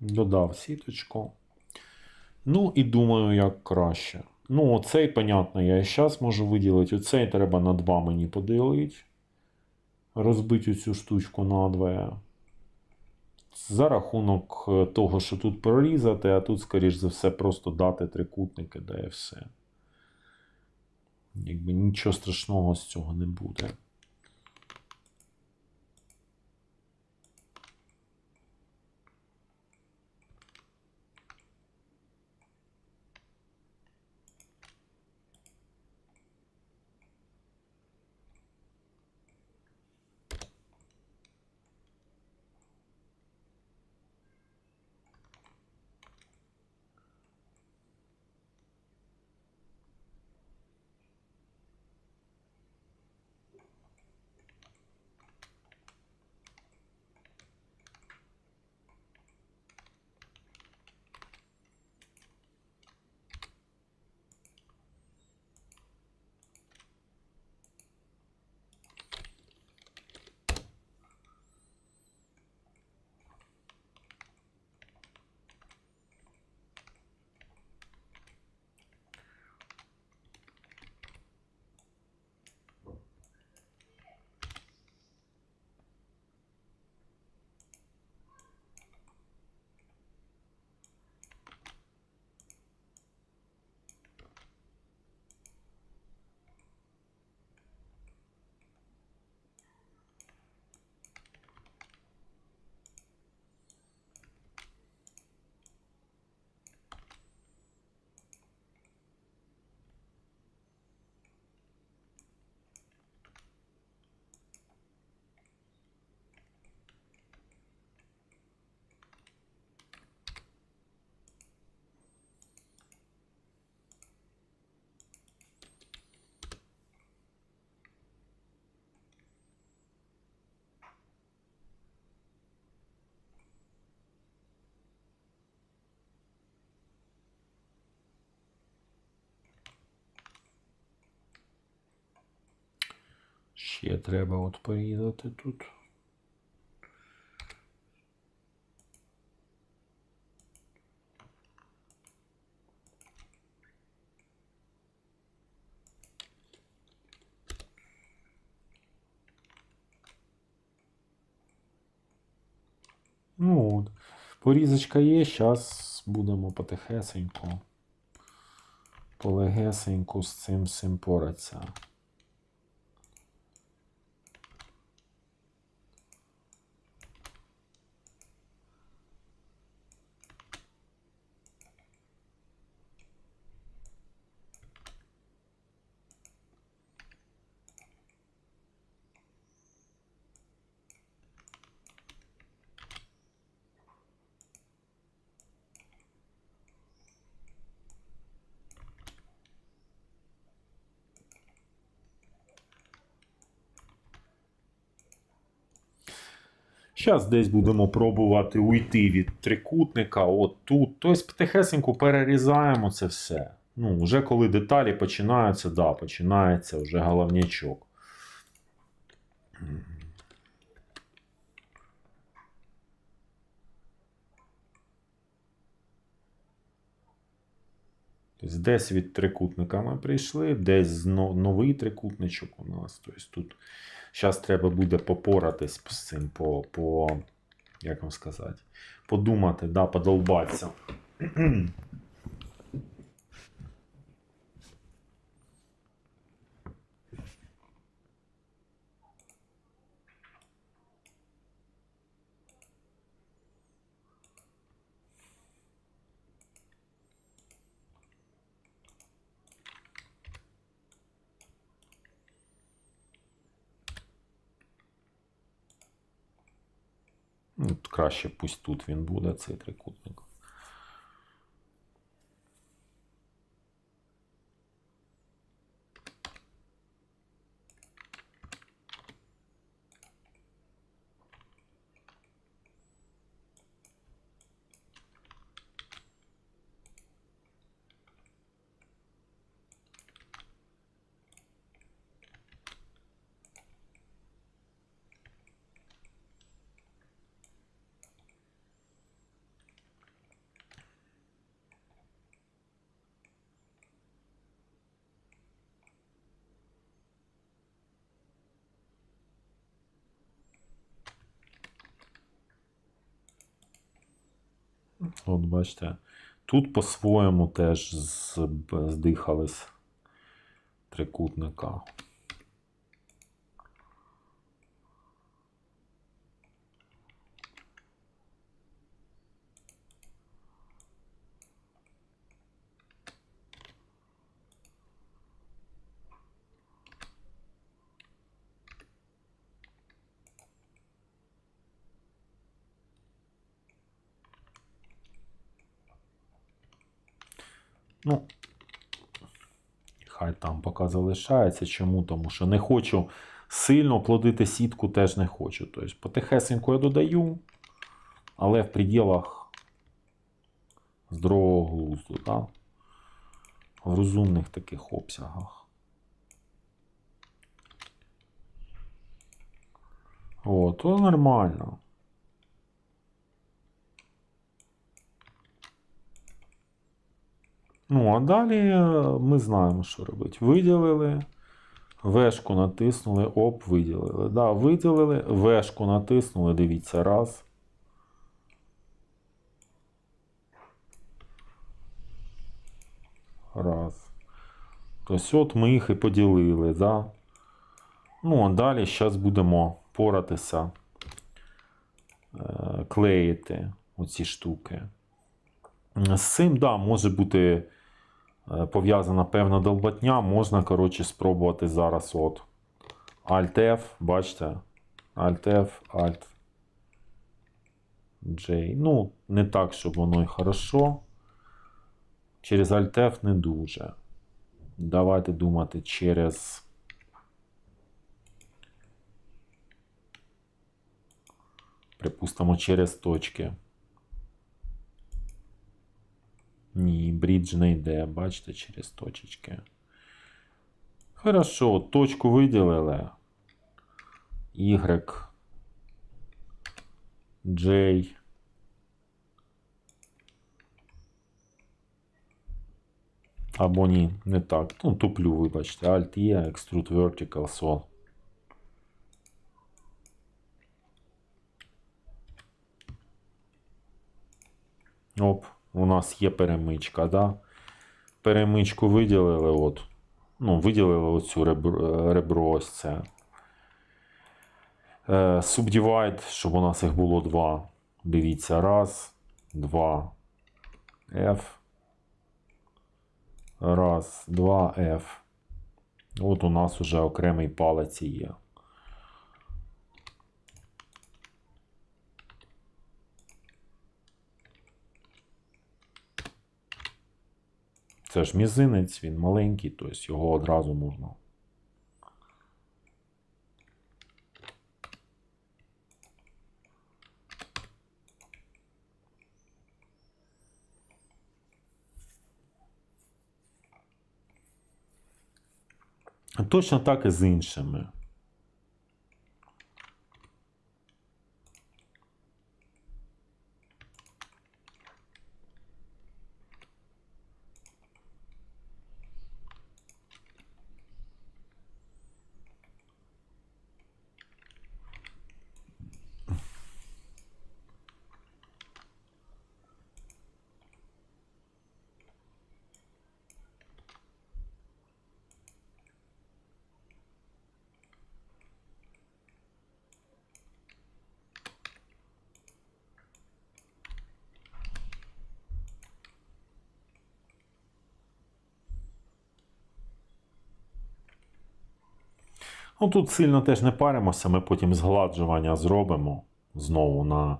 Додав сіточку. Ну і думаю, як краще. Ну, оцей, понятно, я і зараз можу виділити. Оцей треба на 2 мені поділити. Розбити цю штучку надвоє. За рахунок е, того, що тут прорізати, а тут, скоріш за все, просто дати трикутники, да і все. Якби нічого страшного з цього не буде. Ще треба от порізати тут. Ну, от. порізочка є, зараз будемо потихесеньку, полегесеньку з цим всім поратися. Зараз десь будемо пробувати уйти від трикутника, от тут. Тобто потихесеньку перерізаємо це все. Ну, вже коли деталі починаються, да, починається вже головнячок. Тобто десь від трикутника ми прийшли, десь новий трикутничок у нас. Тобто тут зараз треба буде попоратись з цим, по, по, як вам сказати, подумати, да, подолбатися. Краще пусть тут він буде, цей трикутник. От бачите. Тут по-своєму теж здихались трикутника. Ну, хай там поки залишається. Чому? Тому що не хочу сильно плодити сітку, теж не хочу. Тобто потихесенько я додаю, але в пределах здорового глузду, да? в розумних таких обсягах. О, то нормально. Ну, а далі е, ми знаємо, що робити. Виділили, вешку натиснули, оп, виділили. Да, виділили, вешку натиснули, дивіться, раз. Раз. Тобто от ми їх і поділили, да? Ну, а далі зараз будемо поратися, е, клеїти оці штуки. З цим, да, може бути пов'язана певна долбатня. Можна, коротше, спробувати зараз от Alt-F, бачите? Alt-F, Alt J. Ну, не так, щоб воно і хорошо. Через Alt-F не дуже. Давайте думати через. Припустимо, через точки. Ні, брідж не йде, бачите, через точечки. Хорошо, точку виділили. Y. J. Або ні, не так. Ну, туплю, вибачте. Alt E, Extrude Vertical, Sol. Оп, у нас є перемичка, да? Перемичку виділили, от. Ну, виділили оцю ребро, ребро ось це. Е, Subdivide, щоб у нас їх було два. Дивіться, раз, два, F. Раз, два, F. От у нас уже окремий палець є. Це ж мізинець, він маленький, тобто його одразу можна. Точно так і з іншими. Ну тут сильно теж не паримося, ми потім згладжування зробимо знову на,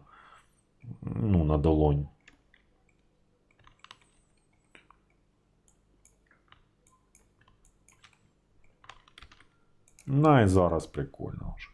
ну, на долонь. Ну і зараз прикольно вже.